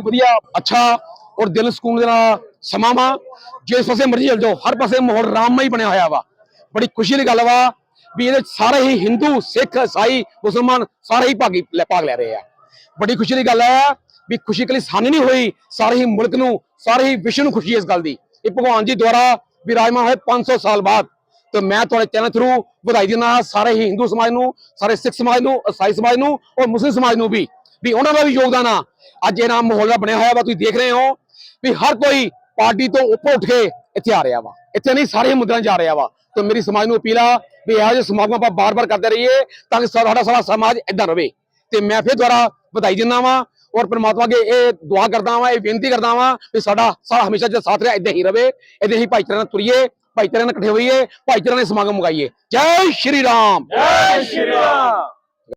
ਵਧੀਆ, ਅੱਛਾ ਔਰ ਦਿਲ ਸਕੂਨ ਦੇ ਨਾਲ ਸਮਾਂ ਜਿਸ ਪਾਸੇ ਮਰਜ਼ੀ ਚਲ ਜਾਓ, ਹਰ ਪਾਸੇ ਮਾਹੌਲ ਰਾਮਮਈ ਬਣਿਆ ਹੋਇਆ ਵਾ। ਬੜੀ ਖੁਸ਼ੀ ਦੀ ਗੱਲ ਵਾ ਵੀ ਇਹਦੇ ਸਾਰੇ ਹੀ ਹਿੰਦੂ, ਸਿੱਖ, ਈਸਾਈ, ਮੁਸਲਮਾਨ ਸਾਰੇ ਹੀ ਭਾਗੀ ਭਾਗ ਲੈ ਰਹੇ ਆ। ਬੜੀ ਖੁਸ਼ੀ ਦੀ ਗੱਲ ਹੈ ਵੀ ਖੁਸ਼ੀ ਕਲੀ ਸਾਨੂੰ ਨਹੀਂ ਹੋਈ, ਸਾਰੇ ਹੀ ਮੁਲਕ ਨੂੰ, ਸਾਰੇ ਹੀ ਵਿਸ਼ਵ ਨੂੰ ਖੁਸ਼ੀ ਇਸ ਗੱਲ ਦੀ। ਇਹ ਭਗਵਾਨ ਜੀ ਦੁਆਰਾ ਵਿਰਾਜਮਾਨ ਹੋਏ 500 ਸਾਲ ਬਾਅਦ। ਤੇ ਮੈਂ ਤੁਹਾਡੇ ਚੈਨਲ ਥਰੂ ਵਧਾਈ ਦਿੰਦਾ ਸਾਰੇ ਹੀ ਹਿੰਦੂ ਸਮਾਜ ਨੂੰ, ਸਾਰੇ ਸਿੱਖ ਸਮਾਜ ਨੂੰ, ਈਸਾਈ ਸਮਾਜ ਨੂੰ ਔਰ ਮੁਸਲਿਮ ਸਮਾਜ ਨੂੰ ਵੀ। ਵੀ ਉਹਨਾਂ ਦਾ ਵੀ ਯੋਗਦਾਨ ਆ। ਅੱਜ ਇਹ ਮਾਹੌਲ ਦਾ ਬਣਿਆ ਹੋਇਆ ਵਾ, ਤੁਸੀਂ ਦੇਖ ਰਹੇ ਹੋ ਵੀ ਹਰ ਕੋਈ ਪਾਰਟੀ ਤੋਂ ਉੱਪਰ ਉੱਠ ਕੇ ਇੱਥੇ ਆ ਰਿਹਾ ਵਾ। ਇੱਥੇ ਨਹੀਂ, ਸਾਰੇ ਮੁੱਦਿਆਂ ਜਾ ਰਿਹਾ ਵਾ। ਤੇ ਮੇਰੀ ਸਮਾਜ ਨੂੰ ਅਪੀਲ ਆ ਵੀ ਇਹੋ ਜਿਹੇ ਸਮਾਗਮ ਆਪਾਂ ਬਾਰ-ਬਾਰ ਕਰਦੇ ਰਹੀਏ ਤਾਂ ਕਿ ਸਾਡਾ ਸਾਰਾ ਸਮਾਜ ਇਦਾਂ ਰਵੇ। ਤੇ ਮੈਂ ਫਿਰ ਦੁਆਰਾ ਵਧਾਈ ਦਿੰਦਾ ਵਾਂ ਔਰ ਪ੍ਰਮਾਤਮਾ ਅੱਗੇ ਇਹ ਦੁਆ ਕਰਦਾ ਵਾਂ, ਇਹ ਬੇਨਤੀ ਕਰਦਾ ਵਾਂ ਵੀ ਸਾਡਾ ਸਾਰਾ ਹਮੇਸ਼ਾ ਜਿਹੜਾ ਸਾਥ ਰਿਹਾ ਇਦਾਂ ਹੀ ਰਵੇ, ਇਦਾਂ ਹੀ ਭਾਈਚਾਰੇ ਨਾਲ ਤੁਰੀਏ, ਭਾਈਚਾਰੇ ਨਾਲ ਇਕੱਠੇ ਹੋਈਏ, ਭਾਈਚਾਰੇ ਨਾਲ ਸਮਾਗਮ ਮੁਕਾਈਏ। ਜੈ ਸ਼੍ਰੀ ਰਾਮ! ਜੈ ਸ਼੍ਰੀ ਰਾਮ!